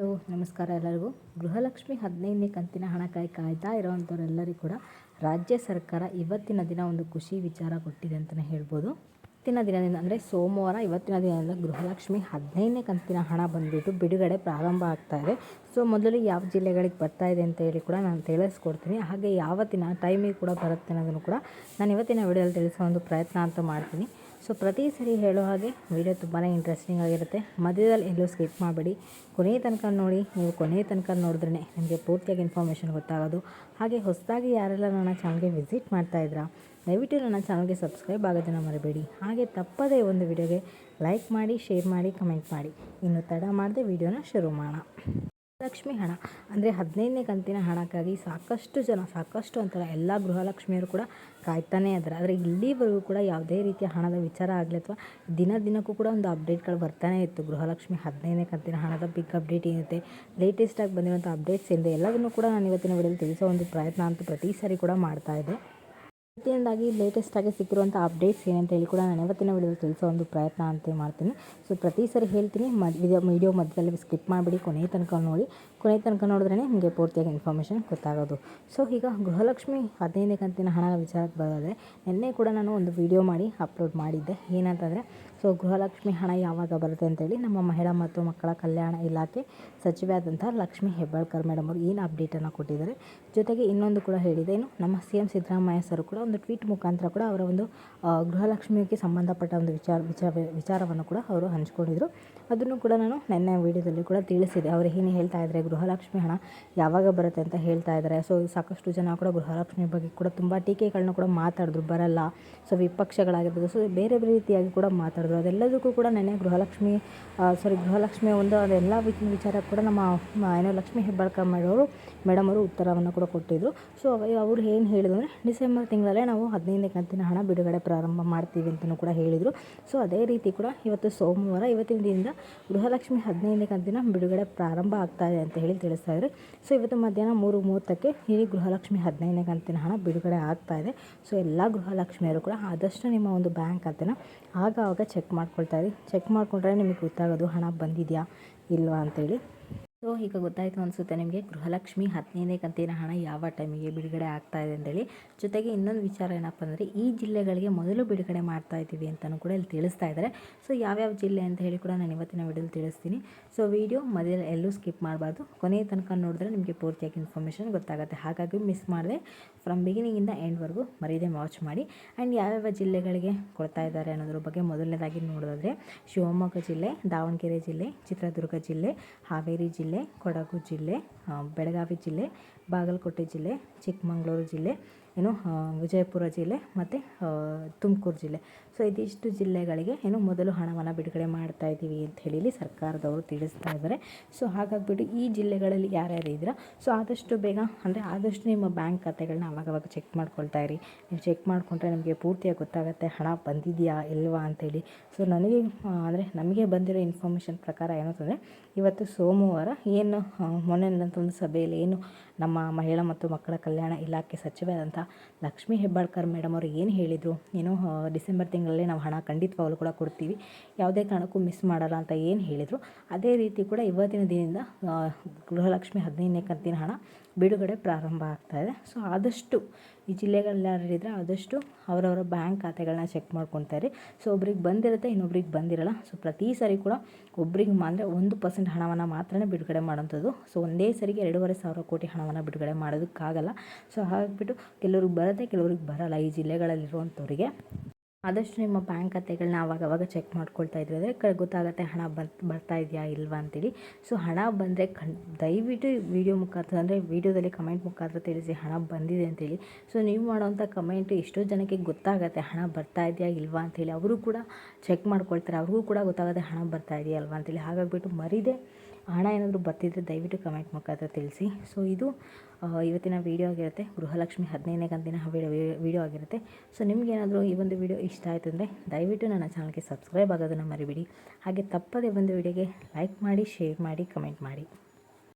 Hello ನಮಸ್ಕಾರ ಎಲ್ಲರಿಗೂ. ಗೃಹಲಕ್ಷ್ಮಿ ಹದಿನೈದನೇ ಕಂತಿನ ಹಣಕ್ಕಾಗಿ ಕಾಯ್ತಾ ಇರೋವಂಥವರೆಲ್ಲರಿಗೂ ಕೂಡ ರಾಜ್ಯ ಸರ್ಕಾರ ಇವತ್ತಿನ ದಿನ ಒಂದು ಖುಷಿ ವಿಚಾರ ಕೊಟ್ಟಿದೆ ಅಂತಲೇ ಹೇಳ್ಬೋದು. ಇವತ್ತಿನ ದಿನದಿಂದ ಅಂದರೆ ಸೋಮವಾರ ಇವತ್ತಿನ ದಿನದಿಂದ ಗೃಹಲಕ್ಷ್ಮಿ ಹದಿನೈದನೇ ಕಂತಿನ ಹಣ ಬಂದುಬಿಟ್ಟು ಬಿಡುಗಡೆ ಪ್ರಾರಂಭ ಆಗ್ತಾ ಇದೆ. ಸೊ ಮೊದಲು ಯಾವ ಜಿಲ್ಲೆಗಳಿಗೆ ಬರ್ತಾ ಇದೆ ಅಂತ ಹೇಳಿ ಕೂಡ ನಾನು ತಿಳಿಸ್ಕೊಡ್ತೀನಿ. ಹಾಗೆ ಯಾವತ್ತಿನ ಟೈಮಿಗೆ ಕೂಡ ಬರುತ್ತೆ ಅನ್ನೋದನ್ನು ಕೂಡ ನಾನು ಇವತ್ತಿನ ವಿಡಿಯೋದಲ್ಲಿ ತಿಳಿಸೋ ಒಂದು ಪ್ರಯತ್ನ ಅಂತ ಮಾಡ್ತೀನಿ. ಸೊ ಪ್ರತಿ ಸರಿ ಹೇಳೋ ಹಾಗೆ ವಿಡಿಯೋ ತುಂಬಾ ಇಂಟ್ರೆಸ್ಟಿಂಗ್ ಆಗಿರುತ್ತೆ. ಮಧ್ಯದಲ್ಲಿ ಎಲ್ಲೂ ಸ್ಕಿಪ್ ಮಾಡಬೇಡಿ. ಕೊನೆಯ ತನಕ ನೋಡಿ, ನೀವು ಕೊನೆಯ ತನಕ ನೋಡಿದ್ರೆ ನಿಮಗೆ ಪೂರ್ತಿಯಾಗಿ ಇನ್ಫಾರ್ಮೇಷನ್ ಗೊತ್ತಾಗೋದು. ಹಾಗೆ ಹೊಸದಾಗಿ ಯಾರೆಲ್ಲ ನನ್ನ ಚಾನಲ್ಗೆ ವಿಸಿಟ್ ಮಾಡ್ತಾ ಇದ್ದೀರಾ ದಯವಿಟ್ಟು ನನ್ನ ಚಾನಲ್ಗೆ ಸಬ್ಸ್ಕ್ರೈಬ್ ಆಗೋದನ್ನು ಮರಿಬೇಡಿ. ಹಾಗೆ ತಪ್ಪದೇ ಒಂದು ವಿಡಿಯೋಗೆ ಲೈಕ್ ಮಾಡಿ ಶೇರ್ ಮಾಡಿ ಕಮೆಂಟ್ ಮಾಡಿ. ಇನ್ನು ತಡ ಮಾಡದೆ ವಿಡಿಯೋನ ಶುರು ಮಾಡೋಣ. ಲಕ್ಷ್ಮಿ ಹಣ. ಅಂದರೆ ಹದಿನೈದನೇ ಕಂತಿನ ಹಣಕ್ಕಾಗಿ ಸಾಕಷ್ಟು ಜನ, ಸಾಕಷ್ಟು ಅಂತಾರೆ ಎಲ್ಲ ಗೃಹಲಕ್ಷ್ಮಿಯರು ಕೂಡ ಕಾಯ್ತಾನೇ ಇದ್ದಾರೆ ಆದರೆ ಇಲ್ಲಿವರೆಗೂ ಕೂಡ ಯಾವುದೇ ರೀತಿಯ ಹಣದ ವಿಚಾರ ಆಗಲಿ ಅಥವಾ ದಿನ ದಿನಕ್ಕೂ ಕೂಡ ಒಂದು ಅಪ್ಡೇಟ್ಗಳು ಬರ್ತಾನೆ ಇತ್ತು. ಗೃಹಲಕ್ಷ್ಮಿ ಹದಿನೈದನೇ ಕಂತಿನ ಹಣದ ಬಿಗ್ ಅಪ್ಡೇಟ್ ಏನಿರುತ್ತೆ ಲೇಟೆಸ್ಟಾಗಿ ಬಂದಿರುವಂಥ ಅಪ್ಡೇಟ್ಸ್ ಏನಿದೆ ಎಲ್ಲದನ್ನು ಕೂಡ ನಾನು ಇವತ್ತಿನ ವಿಡಿಯೋದಲ್ಲಿ ತಿಳಿಸೋ ಒಂದು ಪ್ರಯತ್ನ ಅಂತೂ ಪ್ರತಿ ಸಾರಿ ಕೂಡ ಮಾಡ್ತಾ ಇದೆ ಲೇಟೆಸ್ಟ್ ಆಗಿ ಸಿಕ್ಕಿರುವಂಥ ಅಪ್ಡೇಟ್ಸ್ ಏನಂತ ಹೇಳಿ ಕೂಡ ನಾನು ಇವತ್ತಿನ ವಿಡಿಯೋ ತಿಳಿಸೋ ಒಂದು ಪ್ರಯತ್ನ ಅಂತ ಮಾಡ್ತೀನಿ. ಸೊ ಪ್ರತಿ ಸರಿ ಹೇಳ್ತೀನಿ ಮಧ್ಯ ವಿಡಿಯೋ ಮಧ್ಯದಲ್ಲಿ ಸ್ಕಿಪ್ ಮಾಡಿಬಿಡಿ ಕೊನೆಯ ತನಕ ನೋಡಿ. ಕೊನೆಯ ತನಕ ನೋಡಿದ್ರೇ ನಿಮಗೆ ಪೂರ್ತಿಯಾಗಿ ಇನ್ಫಾರ್ಮೇಷನ್ ಗೊತ್ತಾಗೋದು. ಸೊ ಈಗ ಗೃಹಲಕ್ಷ್ಮಿ ಹದಿನೈದನೇ ಕಂತಿನ ಹಣ ವಿಚಾರಕ್ಕೆ ಬರೋದ್ರೆ ನಿನ್ನೆ ಕೂಡ ನಾನು ಒಂದು ವಿಡಿಯೋ ಮಾಡಿ ಅಪ್ಲೋಡ್ ಮಾಡಿದ್ದೆ. ಏನಂತಂದರೆ ಸೊ ಗೃಹಲಕ್ಷ್ಮಿ ಹಣ ಯಾವಾಗ ಬರುತ್ತೆ ಅಂತೇಳಿ ನಮ್ಮ ಮಹಿಳಾ ಮತ್ತು ಮಕ್ಕಳ ಕಲ್ಯಾಣ ಇಲಾಖೆ ಸಚಿವೆ ಆದಂತಹ ಲಕ್ಷ್ಮೀ ಹೆಬ್ಬಾಳ್ಕರ್ ಮೇಡಮ್ ಅವರು ಏನು ಅಪ್ಡೇಟನ್ನು ಕೊಟ್ಟಿದ್ದಾರೆ. ಜೊತೆಗೆ ಇನ್ನೊಂದು ಕೂಡ ಹೇಳಿದೆ ಏನು ನಮ್ಮ ಸಿ ಎಂ ಸಿದ್ದರಾಮಯ್ಯ ಸರ್ ಕೂಡ ಒಂದು ಟ್ವೀಟ್ ಮುಖಾಂತರ ಕೂಡ ಅವರ ಒಂದು ಗೃಹಲಕ್ಷ್ಮಿಗೆ ಸಂಬಂಧಪಟ್ಟ ಒಂದು ವಿಚಾರ ವಿಚಾರ, ವಿಚಾರವನ್ನು ಕೂಡ ಅವರು ಹಂಚ್ಕೊಂಡಿದ್ರು. ಅದನ್ನು ಕೂಡ ನಾನು ನೆನ್ನೆ ವೀಡಿಯೋದಲ್ಲಿ ಕೂಡ ತಿಳಿಸಿದೆ. ಅವರು ಏನು ಹೇಳ್ತಾ ಇದ್ದಾರೆ, ಗೃಹಲಕ್ಷ್ಮಿ ಹಣ ಯಾವಾಗ ಬರುತ್ತೆ ಅಂತ ಹೇಳ್ತಾ ಇದ್ದಾರೆ. ಸೊ ಸಾಕಷ್ಟು ಜನ ಕೂಡ ಗೃಹಲಕ್ಷ್ಮಿ ಬಗ್ಗೆ ಕೂಡ ತುಂಬ ಟೀಕೆಗಳನ್ನ ಕೂಡ ಮಾತಾಡಿದ್ರು, ಬರಲ್ಲ. ಸೊ ವಿಪಕ್ಷಗಳಾಗಿರ್ಬೋದು, ಸೊ ಬೇರೆ ಬೇರೆ ರೀತಿಯಾಗಿ ಕೂಡ ಮಾತಾಡಿದ್ರು. ಅದೆಲ್ಲದಕ್ಕೂ ಕೂಡ ನೆನೆ ಗೃಹಲಕ್ಷ್ಮಿ ಸಾರಿ ಗೃಹಲಕ್ಷ್ಮಿ ಒಂದು ಅದೆಲ್ಲ ವಿಚಾರ ಕೂಡ ನಮ್ಮ ಏನೋ ಲಕ್ಷ್ಮೀ ಹೆಬ್ಬಾಳ್ಕರ್ ಮಾಡೋರು ಮೇಡಮ್ ಅವರು ಉತ್ತರವನ್ನು ಕೂಡ ಕೊಟ್ಟಿದ್ದರು ಸೊ ಅವರು ಏನು ಹೇಳಿದ್ರು ಅಂದರೆ, ಡಿಸೆಂಬರ್ ತಿಂಗಳಲ್ಲೇ ನಾವು ಹದಿನೈದನೇ ಕಂತಿನ ಹಣ ಬಿಡುಗಡೆ ಪ್ರಾರಂಭ ಮಾಡ್ತೀವಿ ಅಂತಲೂ ಕೂಡ ಹೇಳಿದರು. ಸೊ ಅದೇ ರೀತಿ ಕೂಡ ಇವತ್ತು ಸೋಮವಾರ, ಇವತ್ತಿನ ದಿನದಿಂದ ಗೃಹಲಕ್ಷ್ಮಿ ಹದಿನೈದನೇ ಕಂತಿನ ಬಿಡುಗಡೆ ಪ್ರಾರಂಭ ಆಗ್ತಾ ಇದೆ ಅಂತ ಹೇಳಿ ತಿಳಿಸ್ತಾ ಇದ್ದಾರೆ ಸೊ ಇವತ್ತು ಮಧ್ಯಾಹ್ನ ಮೂರು ಮೂವತ್ತಕ್ಕೆ ಈ ಗೃಹಲಕ್ಷ್ಮಿ ಹದಿನೈದನೇ ಕಂತಿನ ಹಣ ಬಿಡುಗಡೆ ಆಗ್ತಾ ಇದೆ. ಸೊ ಎಲ್ಲ ಗೃಹಲಕ್ಷ್ಮಿಯರು ಕೂಡ ಆದಷ್ಟು ನಿಮ್ಮ ಒಂದು ಬ್ಯಾಂಕ್ ಖಾತೆನ ಆಗ ಆವಾಗ ಚೆಕ್ ಮಾಡ್ಕೊಳ್ತಾ ಇರಿ. ಚೆಕ್ ಮಾಡಿಕೊಂಡ್ರೆ ನಿಮಗೆ ಗೊತ್ತಾಗೋದು ಹಣ ಬಂದಿದೆಯಾ ಇಲ್ವಾ ಅಂತೇಳಿ. ಸೊ, ಈಗ ಗೊತ್ತಾಯಿತು ಅನಿಸುತ್ತೆ ನಿಮಗೆ, ಗೃಹಲಕ್ಷ್ಮಿ ಹದಿನೈದನೇ ಕಂತಿನ ಹಣ ಯಾವ ಟೈಮಿಗೆ ಬಿಡುಗಡೆ ಆಗ್ತಾ ಇದೆ ಅಂತೇಳಿ. ಜೊತೆಗೆ ಇನ್ನೊಂದು ವಿಚಾರ ಏನಪ್ಪ ಅಂದರೆ, ಈ ಜಿಲ್ಲೆಗಳಿಗೆ ಮೊದಲು ಬಿಡುಗಡೆ ಮಾಡ್ತಾ ಇದ್ದೀವಿ ಅಂತಲೂ ಕೂಡ ಇಲ್ಲಿ ತಿಳಿಸ್ತಾ ಇದ್ದಾರೆ. ಸೊ, ಯಾವ್ಯಾವ ಜಿಲ್ಲೆ ಅಂತ ಹೇಳಿ ಕೂಡ ನಾನು ಇವತ್ತಿನ ವಿಡಿಯೋಲಿ ತಿಳಿಸ್ತೀನಿ. ಸೊ, ವಿಡಿಯೋ ಮೊದಲು ಎಲ್ಲೂ ಸ್ಕಿಪ್ ಮಾಡಬಾರ್ದು. ಕೊನೆಯ ತನಕ ನೋಡಿದ್ರೆ ನಿಮಗೆ ಪೂರ್ತಿಯಾಗಿ ಇನ್ಫಾರ್ಮೇಷನ್ ಗೊತ್ತಾಗುತ್ತೆ. ಹಾಗಾಗಿ ಮಿಸ್ ಮಾಡಿದೆ ಫ್ರಮ್ ಬಿಗಿನಿಂಗಿಂದ ಎಂಡ್ವರೆಗೂ ಮರೀದೆ ವಾಚ್ ಮಾಡಿ. ಆ್ಯಂಡ್ ಯಾವ್ಯಾವ ಜಿಲ್ಲೆಗಳಿಗೆ ಕೊಡ್ತಾ ಇದ್ದಾರೆ ಅನ್ನೋದ್ರ ಬಗ್ಗೆ ಮೊದಲನೇದಾಗಿ ನೋಡೋದಾದರೆ, ಶಿವಮೊಗ್ಗ ಜಿಲ್ಲೆ, ದಾವಣಗೆರೆ ಜಿಲ್ಲೆ, ಚಿತ್ರದುರ್ಗ ಜಿಲ್ಲೆ, ಹಾವೇರಿ ಜಿಲ್ಲೆ ಜಿಲ್ಲೆ ಕೊಡಗು ಜಿಲ್ಲೆ ಬೆಳಗಾವಿ ಜಿಲ್ಲೆ ಬಾಗಲಕೋಟೆ ಜಿಲ್ಲೆ ಚಿಕ್ಕಮಗಳೂರು ಜಿಲ್ಲೆ ಏನು ವಿಜಯಪುರ ಜಿಲ್ಲೆ ಮತ್ತು ತುಮಕೂರು ಜಿಲ್ಲೆ. ಸೊ ಇದಿಷ್ಟು ಜಿಲ್ಲೆಗಳಿಗೆ ಏನು ಮೊದಲು ಹಣವನ್ನು ಬಿಡುಗಡೆ ಮಾಡ್ತಾ ಇದ್ದೀವಿ ಅಂತ ಹೇಳಿ ಸರ್ಕಾರದವರು ತಿಳಿಸ್ತಾ ಇದ್ದಾರೆ. ಸೊ ಹಾಗಾಗಿಬಿಟ್ಟು ಈ ಜಿಲ್ಲೆಗಳಲ್ಲಿ ಯಾರ್ಯಾರು ಇದ್ದೀರಾ? ಸೊ ಆದಷ್ಟು ಬೇಗ, ಅಂದರೆ ಆದಷ್ಟು ನಿಮ್ಮ ಬ್ಯಾಂಕ್ ಖಾತೆಗಳನ್ನ ಅವಾಗವಾಗ ಚೆಕ್ ಮಾಡ್ಕೊಳ್ತಾ ಇರಿ. ನೀವು ಚೆಕ್ ಮಾಡಿಕೊಂಡ್ರೆ ನಮಗೆ ಪೂರ್ತಿಯಾಗಿ ಗೊತ್ತಾಗುತ್ತೆ, ಹಣ ಬಂದಿದೆಯಾ ಇಲ್ವಾ ಅಂತೇಳಿ. ಸೊ ನನಗೆ ಅಂದರೆ ನಮಗೆ ಬಂದಿರೋ ಇನ್ಫಾರ್ಮೇಷನ್ ಪ್ರಕಾರ ಏನಂತಂದರೆ ಇವತ್ತು ಸೋಮವಾರ ಏನು ಮೊನ್ನೆ ಒಂದು ಸಭೆಯಲ್ಲಿ ಏನು ನಮ್ಮ ಮಹಿಳಾ ಮತ್ತು ಮಕ್ಕಳ ಕಲ್ಯಾಣ ಇಲಾಖೆ ಸಚಿವೆ ಆದಂಥ ಲಕ್ಷ್ಮೀ ಹೆಬ್ಬಾಳ್ಕರ್ ಮೇಡಮ್ ಅವರು ಏನು ಹೇಳಿದರು? ಏನು ಡಿಸೆಂಬರ್ ತಿಂಗಳಲ್ಲಿ ನಾವು ಹಣ ಖಂಡಿತವಾಗಲು ಕೂಡ ಕೊಡ್ತೀವಿ. ಯಾವುದೇ ಕಾರಣಕ್ಕೂ ಮಿಸ್ ಮಾಡಲ್ಲ ಅಂತ ಏನು ಹೇಳಿದರು. ಅದೇ ರೀತಿ ಕೂಡ ಇವತ್ತಿನ ದಿನದಿಂದ ಗೃಹಲಕ್ಷ್ಮಿ ಹದಿನೈದನೇ ಕಂತಿನ ಹಣ ಬಿಡುಗಡೆ ಪ್ರಾರಂಭ ಆಗ್ತಾಯಿದೆ ಸೊ, ಆದಷ್ಟು ಈ ಜಿಲ್ಲೆಗಳಲ್ಲಿದ್ದರೆ ಆದಷ್ಟು ಅವರವರ ಬ್ಯಾಂಕ್ ಖಾತೆಗಳನ್ನ ಚೆಕ್ ಮಾಡ್ಕೊತಾರೆ. ಸೊ ಒಬ್ರಿಗೆ ಬಂದಿರುತ್ತೆ, ಇನ್ನೊಬ್ರಿಗೆ ಬಂದಿರಲ್ಲ. ಸೊ ಪ್ರತಿ ಸಾರಿ ಕೂಡ ಒಬ್ರಿಗೆ ಅಂದರೆ ಒಂದು ಪರ್ಸೆಂಟ್ ಹಣವನ್ನು ಮಾತ್ರ ಬಿಡುಗಡೆ ಮಾಡೋಂಥದ್ದು ಸೊ ಒಂದೇ ಸರಿಗೆ ಎರಡೂವರೆ ಸಾವಿರ ಕೋಟಿ ಹಣವನ್ನು ಬಿಡುಗಡೆ ಮಾಡೋದಕ್ಕಾಗಲ್ಲ. ಸೊ ಹಾಗಿಬಿಟ್ಟು ಕೆಲವ್ರಿಗೆ ಬರುತ್ತೆ, ಕೆಲವ್ರಿಗೆ ಬರಲ್ಲ ಈ ಜಿಲ್ಲೆಗಳಲ್ಲಿರುವಂಥವ್ರಿಗೆ. ಆದಷ್ಟು ನಿಮ್ಮ ಬ್ಯಾಂಕ್ ಖಾತೆಗಳನ್ನ ಅವಾಗ ಚೆಕ್ ಮಾಡ್ಕೊಳ್ತಾ ಇದ್ರೆ ಕ ಗೊತ್ತಾಗುತ್ತೆ ಹಣ ಬರ್ತಾ ಬರ್ತಾ ಇದೆಯಾ ಇಲ್ವಾ ಅಂತೇಳಿ. ಸೊ ಹಣ ಬಂದರೆ ಖಂಡ್ ದಯವಿಟ್ಟು ವಿಡಿಯೋ ಮುಖಾಂತರ, ಅಂದರೆ ವೀಡಿಯೋದಲ್ಲಿ ಕಮೆಂಟ್ ಮುಖಾಂತರ ತಿಳಿಸಿ ಹಣ ಬಂದಿದೆ ಅಂತೇಳಿ. ಸೊ ನೀವು ಮಾಡೋವಂಥ ಕಮೆಂಟ್ ಎಷ್ಟೋ ಜನಕ್ಕೆ ಗೊತ್ತಾಗುತ್ತೆ ಹಣ ಬರ್ತಾ ಇದೆಯಾ ಇಲ್ವಾ ಅಂತೇಳಿ. ಅವರು ಕೂಡ ಚೆಕ್ ಮಾಡ್ಕೊಳ್ತಾರೆ. ಅವ್ರಿಗೂ ಕೂಡ ಗೊತ್ತಾಗುತ್ತೆ ಹಣ ಬರ್ತಾ ಇದೆಯಾ ಅಲ್ವಾ ಅಂತೇಳಿ. ಹಾಗಾಗಿಬಿಟ್ಟು ಮರಿದೆ. ಹಣ ಏನಾದರೂ ಬರ್ತಿದ್ರೆ ದಯವಿಟ್ಟು ಕಮೆಂಟ್ ಮುಖಾಂತರ ತಿಳಿಸಿ. ಸೊ ಇದು ಇವತ್ತಿನ ವೀಡಿಯೋ ಆಗಿರುತ್ತೆ. ಗೃಹಲಕ್ಷ್ಮಿ ಹದಿನೈದನೇ ಕಂತಿನ ವೀಡಿಯೋ ಆಗಿರುತ್ತೆ. ಸೊ ನಿಮಗೇನಾದರೂ ಈ ಒಂದು ವೀಡಿಯೋ ಇಷ್ಟ ಆಯಿತು ಅಂದರೆ ದಯವಿಟ್ಟು ನನ್ನ ಚಾನಲ್ಗೆ ಸಬ್ಸ್ಕ್ರೈಬ್ ಆಗೋದನ್ನು ಮರಿಬಿಡಿ. ಹಾಗೆ ತಪ್ಪದೇ ಒಂದು ವಿಡಿಯೋಗೆ ಲೈಕ್ ಮಾಡಿ ಶೇರ್ ಮಾಡಿ ಕಮೆಂಟ್ ಮಾಡಿ.